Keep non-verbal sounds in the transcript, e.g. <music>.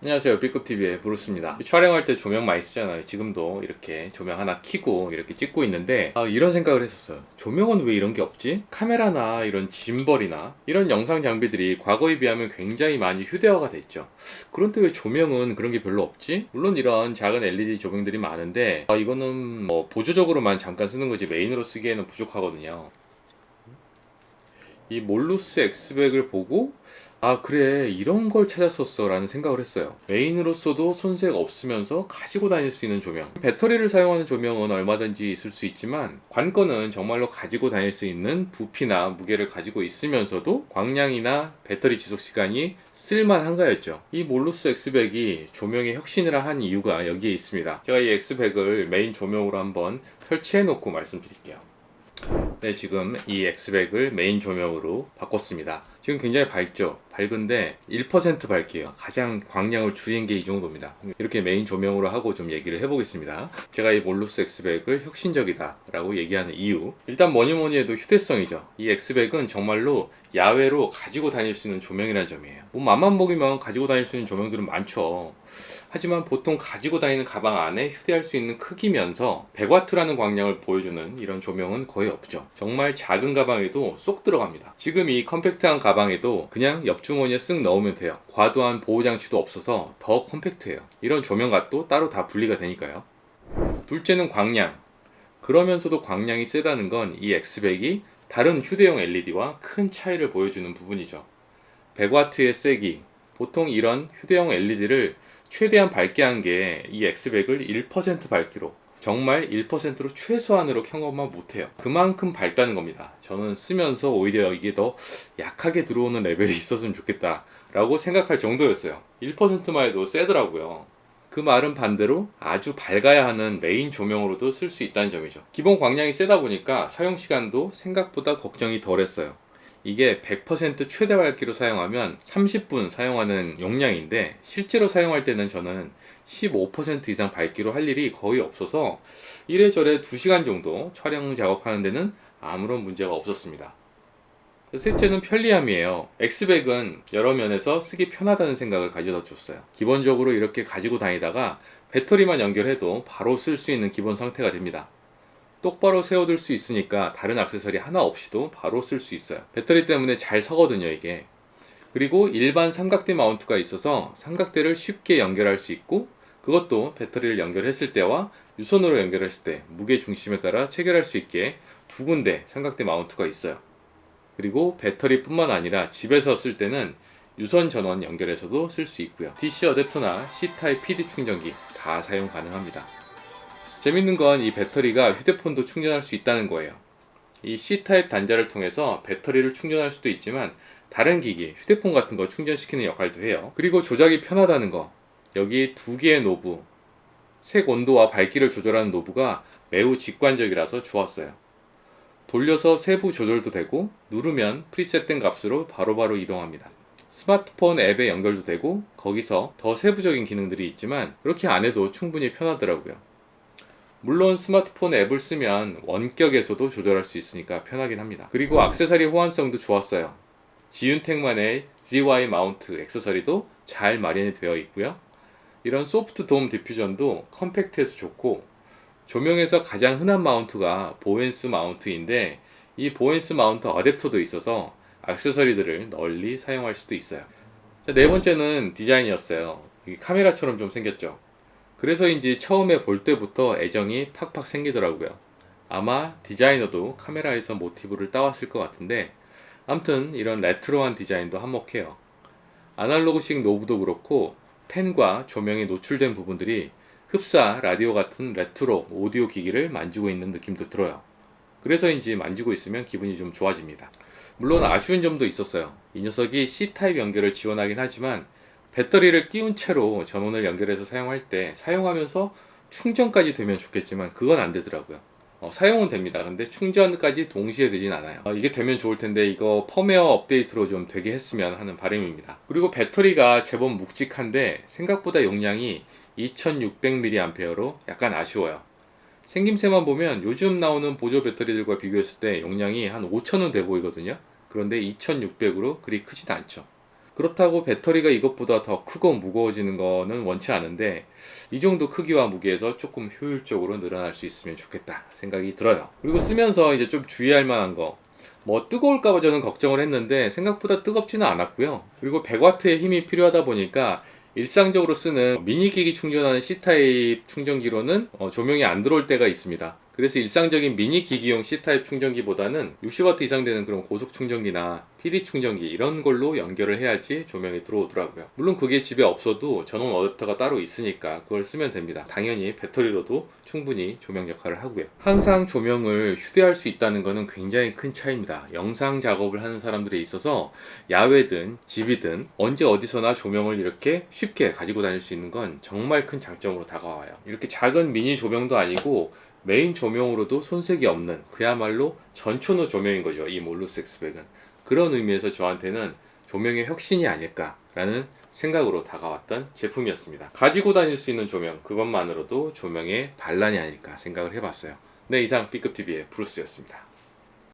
안녕하세요. B급TV의 브루스입니다. 촬영할 때 조명 많이 쓰잖아요. 지금도 이렇게 조명 하나 켜고 이렇게 찍고 있는데 아, 이런 생각을 했었어요. 조명은 왜 이런 게 없지? 카메라나 이런 짐벌이나 이런 영상 장비들이 과거에 비하면 굉장히 많이 휴대화가 됐죠. 그런데 왜 조명은 그런 게 별로 없지? 물론 이런 작은 LED 조명들이 많은데 아, 이거는 뭐 보조적으로만 잠깐 쓰는 거지 메인으로 쓰기에는 부족하거든요. 이 몰루스 엑스백을 보고 아 그래 이런 걸 찾았었어 라는 생각을 했어요. 메인으로서도 손색 없으면서 가지고 다닐 수 있는 조명. 배터리를 사용하는 조명은 얼마든지 있을 수 있지만 관건은 정말로 가지고 다닐 수 있는 부피나 무게를 가지고 있으면서도 광량이나 배터리 지속 시간이 쓸만한가였죠. 이 몰루스 엑스백이 조명의 혁신을 한 이유가 여기에 있습니다. 제가 이 엑스백을 메인 조명으로 한번 설치해 놓고 말씀드릴게요 네, 지금 이 엑스백을 메인 조명으로 바꿨습니다. 지금 굉장히 밝죠? 밝은데 1% 밝게요. 가장 광량을 줄인 게 이 정도입니다. 이렇게 메인 조명으로 하고 좀 얘기를 해보겠습니다. 제가 이 몰루스 엑스백을 혁신적이다라고 얘기하는 이유. 일단 뭐니 뭐니 해도 휴대성이죠. 이 엑스백은 정말로 야외로 가지고 다닐 수 있는 조명이라는 점이에요. 뭐 맘만 먹이면 가지고 다닐 수 있는 조명들은 많죠. 하지만 보통 가지고 다니는 가방 안에 휴대할 수 있는 크기면서 100W라는 광량을 보여주는 이런 조명은 거의 없죠. 정말 작은 가방에도 쏙 들어갑니다. 지금 이 컴팩트한 가방에도 그냥 옆 주머니에 쓱 넣으면 돼요. 과도한 보호 장치도 없어서 더 컴팩트해요. 이런 조명값도 따로 다 분리가 되니까요. 둘째는 광량. 그러면서도 광량이 세다는 건이 엑스백이 다른 휴대용 LED와 큰 차이를 보여주는 부분이죠. 100W의 세기. 보통 이런 휴대용 LED를 최대한 밝게 한 게이 엑스백을 1% 밝기로 정말 1%로 최소한으로 켠 것만 못해요. 그만큼 밝다는 겁니다. 저는 쓰면서 오히려 이게 더 약하게 들어오는 레벨이 <laughs> 있었으면 좋겠다. 라고 생각할 정도였어요. 1%만 해도 세더라고요. 그 말은 반대로 아주 밝아야 하는 메인 조명으로도 쓸 수 있다는 점이죠. 기본 광량이 세다 보니까 사용 시간도 생각보다 걱정이 덜 했어요. 이게 100% 최대 밝기로 사용하면 30분 사용하는 용량인데 실제로 사용할 때는 저는 15% 이상 밝기로 할 일이 거의 없어서 이래저래 2시간 정도 촬영 작업하는 데는 아무런 문제가 없었습니다. 셋째는 편리함이에요. 엑스백은 여러 면에서 쓰기 편하다는 생각을 가져다 줬어요. 기본적으로 이렇게 가지고 다니다가 배터리만 연결해도 바로 쓸 수 있는 기본 상태가 됩니다. 똑바로 세워둘 수 있으니까 다른 액세서리 하나 없이도 바로 쓸 수 있어요. 배터리 때문에 잘 서거든요, 이게. 그리고 일반 삼각대 마운트가 있어서 삼각대를 쉽게 연결할 수 있고 그것도 배터리를 연결했을 때와 유선으로 연결했을 때 무게 중심에 따라 체결할 수 있게 두 군데 삼각대 마운트가 있어요. 그리고 배터리뿐만 아니라 집에서 쓸 때는 유선 전원 연결해서도 쓸 수 있고요. DC 어댑터나 C타입 PD 충전기 다 사용 가능합니다. 재밌는 건 이 배터리가 휴대폰도 충전할 수 있다는 거예요. 이 C타입 단자를 통해서 배터리를 충전할 수도 있지만 다른 기기, 휴대폰 같은 거 충전시키는 역할도 해요. 그리고 조작이 편하다는 거. 여기 두 개의 노브, 색 온도와 밝기를 조절하는 노브가 매우 직관적이라서 좋았어요. 돌려서 세부 조절도 되고 누르면 프리셋된 값으로 바로바로 이동합니다. 스마트폰 앱에 연결도 되고 거기서 더 세부적인 기능들이 있지만 그렇게 안 해도 충분히 편하더라고요. 물론 스마트폰 앱을 쓰면 원격에서도 조절할 수 있으니까 편하긴 합니다. 그리고 액세서리 호환성도 좋았어요. 지윤텍만의 ZY 마운트 액세서리도 잘 마련이 되어 있고요. 이런 소프트 돔 디퓨전도 컴팩트해서 좋고 조명에서 가장 흔한 마운트가 보엔스 마운트인데 이 보엔스 마운트 어댑터도 있어서 액세서리들을 널리 사용할 수도 있어요. 자, 네 번째는 디자인이었어요. 카메라처럼 좀 생겼죠. 그래서인지 처음에 볼 때부터 애정이 팍팍 생기더라고요. 아마 디자이너도 카메라에서 모티브를 따왔을 것 같은데 암튼 이런 레트로한 디자인도 한몫해요. 아날로그식 노브도 그렇고 펜과 조명에 노출된 부분들이 흡사 라디오 같은 레트로 오디오 기기를 만지고 있는 느낌도 들어요. 그래서인지 만지고 있으면 기분이 좀 좋아집니다. 물론 아쉬운 점도 있었어요. 이 녀석이 C타입 연결을 지원하긴 하지만 배터리를 끼운 채로 전원을 연결해서 사용할 때 사용하면서 충전까지 되면 좋겠지만 그건 안 되더라고요. 어, 사용은 됩니다. 근데 충전까지 동시에 되진 않아요. 어, 이게 되면 좋을 텐데 이거 펌웨어 업데이트로 좀 되게 했으면 하는 바람입니다. 그리고 배터리가 제법 묵직한데 생각보다 용량이 2600mAh로 약간 아쉬워요. 생김새만 보면 요즘 나오는 보조 배터리들과 비교했을 때 용량이 한 5000은 돼 보이거든요. 그런데 2600으로 그리 크진 않죠. 그렇다고 배터리가 이것보다 더 크고 무거워지는 거는 원치 않은데 이 정도 크기와 무게에서 조금 효율적으로 늘어날 수 있으면 좋겠다 생각이 들어요. 그리고 쓰면서 이제 좀 주의할 만한 거. 뭐 뜨거울까봐 저는 걱정을 했는데 생각보다 뜨겁지는 않았고요. 그리고 100W의 힘이 필요하다 보니까 일상적으로 쓰는 미니기기 충전하는 C타입 충전기로는 어, 조명이 안 들어올 때가 있습니다. 그래서 일상적인 미니 기기용 C타입 충전기보다는 60W 이상 되는 그런 고속 충전기나 PD 충전기 이런 걸로 연결을 해야지 조명이 들어오더라고요. 물론 그게 집에 없어도 전원 어댑터가 따로 있으니까 그걸 쓰면 됩니다. 당연히 배터리로도 충분히 조명 역할을 하고요. 항상 조명을 휴대할 수 있다는 것은 굉장히 큰 차이입니다. 영상 작업을 하는 사람들에 있어서 야외든 집이든 언제 어디서나 조명을 이렇게 쉽게 가지고 다닐 수 있는 건 정말 큰 장점으로 다가와요. 이렇게 작은 미니 조명도 아니고 메인 조명으로도 손색이 없는 그야말로 전천후 조명인 거죠. 이 몰루스 엑스백은. 그런 의미에서 저한테는 조명의 혁신이 아닐까라는 생각으로 다가왔던 제품이었습니다. 가지고 다닐 수 있는 조명, 그것만으로도 조명의 반란이 아닐까 생각을 해봤어요. 네, 이상 B급 TV의 브루스였습니다.